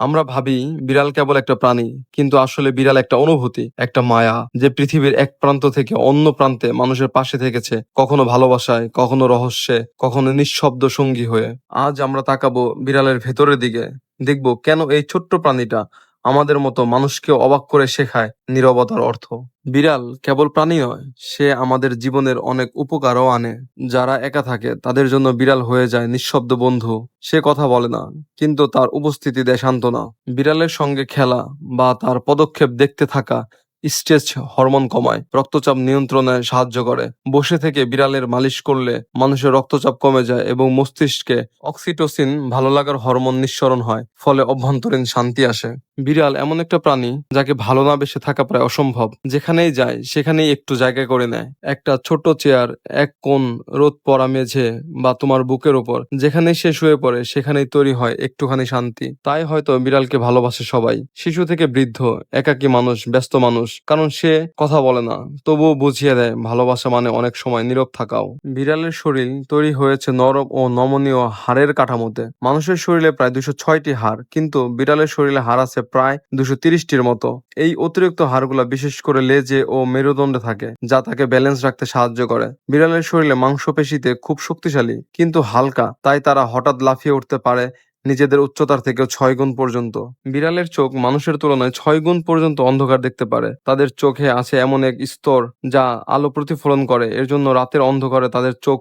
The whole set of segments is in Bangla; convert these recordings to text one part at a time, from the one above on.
আমরা ভাবি বিড়াল কেবল একটা প্রাণী, কিন্তু আসলে বিড়াল একটা অনুভূতি, একটা মায়া যে পৃথিবীর এক প্রান্ত থেকে অন্য প্রান্তে মানুষের পাশে থেকেছে, কখনো ভালোবাসায়, কখনো রহস্যে, কখনো নিঃশব্দ সঙ্গী হয়ে। আজ আমরা তাকাবো বিড়ালের ভেতরের দিকে, দেখব কেন এই ছোট্ট প্রাণীটা আমাদের মতো মানুষকে অবাক করে শেখায় নিরবতার অর্থ। বিড়াল কেবল প্রাণী নয়, সে আমাদের জীবনের অনেক উপকারও আনে। যারা একা থাকে, তাদের জন্য বিড়াল হয়ে যায় নিঃশব্দ বন্ধু। সে কথা বলে না, কিন্তু তার উপস্থিতি দেশান্ত না। বিড়ালের সঙ্গে খেলা বা তার পদক্ষেপ দেখতে থাকা স্ট্রেস হরমোন কমায়, রক্তচাপ নিয়ন্ত্রণে সাহায্য করে। বসে থেকে বিড়ালের মালিশ করলে মানুষের রক্তচাপ কমে যায় এবং মস্তিষ্কে অক্সিটোসিন ভালো লাগার হরমোন নিঃসরণ হয়, ফলে অভ্যন্তরীণ শান্তি আসে। বিড়াল এমন একটা প্রাণী যাকে ভালো না বেসে থাকা প্রায় অসম্ভব। যেখানেই যায়, সেখানেই একটু জায়গা করে নেয়। একটা ছোট চেয়ার, এক কোণ রোদ পরা মেঝে বা তোমার বুকের ওপর, যেখানেই সে শুয়ে পড়ে, সেখানেই তৈরি হয় একটুখানি শান্তি। তাই হয়তো বিড়ালকে ভালোবাসে সবাই। শিশু থেকে বৃদ্ধ, একাকী মানুষ, ব্যস্ত মানুষ কারণ সে কথা বলে না। তবুও বুঝিয়ে দেয়, ভালোবাসা মানে অনেক সময় নীরব থাকাও। বিড়ালের শরীর তৈরি হয়েছে নরম ও নমনীয় হাড়ের কাঠামোতে। মানুষের শরীরে প্রায় দুশো ছয়টি হাড়, কিন্তু বিড়ালের শরীরে হাড় আছে প্রায় দুশো তিরিশটির মতো। এই অতিরিক্ত হাড়গুলা বিশেষ করে লেজে ও মেরুদণ্ডে থাকে, যা তাকে ব্যালেন্স রাখতে সাহায্য করে। বিড়ালের শরীরে মাংসপেশিতে খুব শক্তিশালী, কিন্তু হালকা, তাই তারা হঠাৎ লাফিয়ে উঠতে পারে নিজেদের উচ্চতার থেকেও ছয় গুণ পর্যন্ত। বিড়ালের চোখ মানুষের তুলনায় ছয় গুণ পর্যন্ত অন্ধকার দেখতে পারে। তাদের চোখে আছে এমন এক স্তর যা আলো প্রতিফলন করে। এর জন্য রাতের অন্ধকারে তাদের চোখ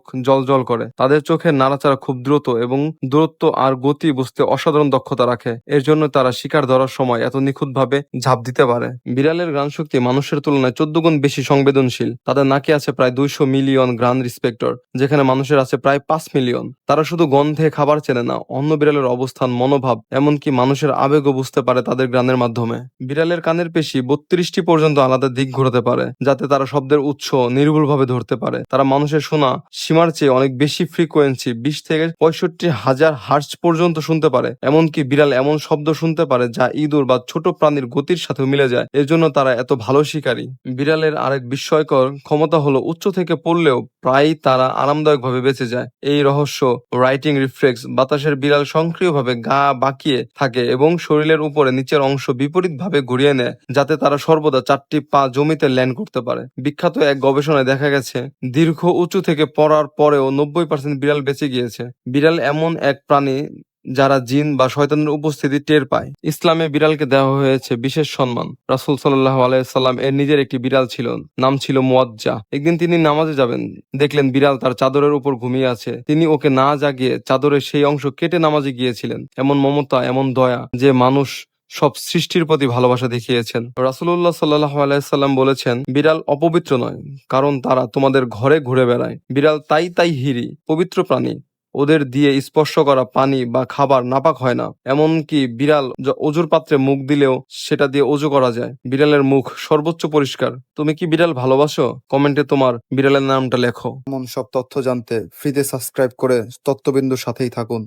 জল করে। তাদের চোখের নাড়াচাড়া খুব দ্রুত এবং দূরত্ব আর গতি বুঝতে অসাধারণ দক্ষতা রাখে। এর জন্য তারা শিকার ধরার সময় এত নিখুঁতভাবে ঝাঁপ দিতে পারে। বিড়ালের ঘ্রাণ শক্তি মানুষের তুলনায় চোদ্দ গুণ বেশি সংবেদনশীল। তাদের নাকে আছে প্রায় দুইশো মিলিয়ন ঘ্রাণ রিসপেক্টর, যেখানে মানুষের আছে প্রায় পাঁচ মিলিয়ন। তারা শুধু গন্ধে খাবার চেনে না, অন্য বিড়ালের অবস্থান, মনোভাব, এমনকি মানুষের আবেগও বুঝতে পারে তাদের গ্রানের মাধ্যমে। বিড়ালের কানের পেশি বত্রিশটি পর্যন্ত আলাদা দিক ঘোরাতে পারে, যাতে তারা শব্দের উৎস নির্ভুলভাবে ধরতে পারে। তারা মানুষের শোনা সীমার চেয়ে অনেক বেশি ফ্রিকোয়েন্সি বিশ থেকে পঁয়ষট্টি হাজার হার্টস পর্যন্ত শুনতে পারে। এমনকি বিড়াল এমন শব্দ শুনতে পারে যা ইঁদুর বা ছোট প্রাণীর গতির সাথে মিলে যায়। এর জন্য তারা এত ভালো শিকারী। বিড়ালের আরেক বিস্ময়কর ক্ষমতা হলো উচ্চ থেকে পড়লেও প্রায়ই তারা আরামদায়কভাবে বেঁচে যায়। এই রহস্য রাইটিং রিফ্লেক্স বাতাসের বিড়াল সক্রিয়ভাবে গা বাঁকিয়ে থাকে এবং শরীরের উপরে নিচের অংশ বিপরীতভাবে ঘুরিয়ে নেয়, যাতে তারা সর্বদা চারটি পা জমিতে ল্যান্ড করতে পারে। বিখ্যাত এক গবেষণায় দেখা গেছে, দীর্ঘ উঁচু থেকে পড়ার পরেও নব্বই পার্সেন্ট বিড়াল বেঁচে গিয়েছে। বিড়াল এমন এক প্রাণী যারা জিন বা শয়তানের উপস্থিতি টের পায়। ইসলামে বিড়ালকে দেওয়া হয়েছে বিশেষ সম্মান। রাসুল সাল্লাহ আলাইসাল্লাম এর নিজের একটি বিড়াল ছিল, নাম ছিল মুয়াজ্জা। একদিন তিনি নামাজে যাবেন, দেখলেন বিড়াল তার চাদরের উপর ঘুমিয়ে আছে। তিনি ওকে না জাগিয়ে চাদরের সেই অংশ কেটে নামাজে গিয়েছিলেন। এমন মমতা, এমন দয়া যে মানুষ সব সৃষ্টির প্রতি ভালোবাসা দেখিয়েছেন। রাসুল্লাহ সাল্লাহ আলাইসাল্লাম বলেছেন, বিড়াল অপবিত্র নয়, কারণ তারা তোমাদের ঘরে ঘুরে বেড়ায়। বিড়াল তাই তাই হিরি, পবিত্র প্রাণী। ওদের দিয়ে স্পর্শ করা পানি বা খাবার নাপাক হয় না। এমনকি বিড়াল অজুর পাত্রে মুখ দিলেও সেটা দিয়ে অজু করা যায়। বিড়ালের মুখ সর্বোচ্চ পরিষ্কার। তুমি কি বিড়াল ভালোবাসো? কমেন্টে তোমার বিড়ালের নামটা লেখো। এমন সব তথ্য জানতে ফ্রিতে সাবস্ক্রাইব করে তত্ত্ববিন্দুর সাথেই থাকুন।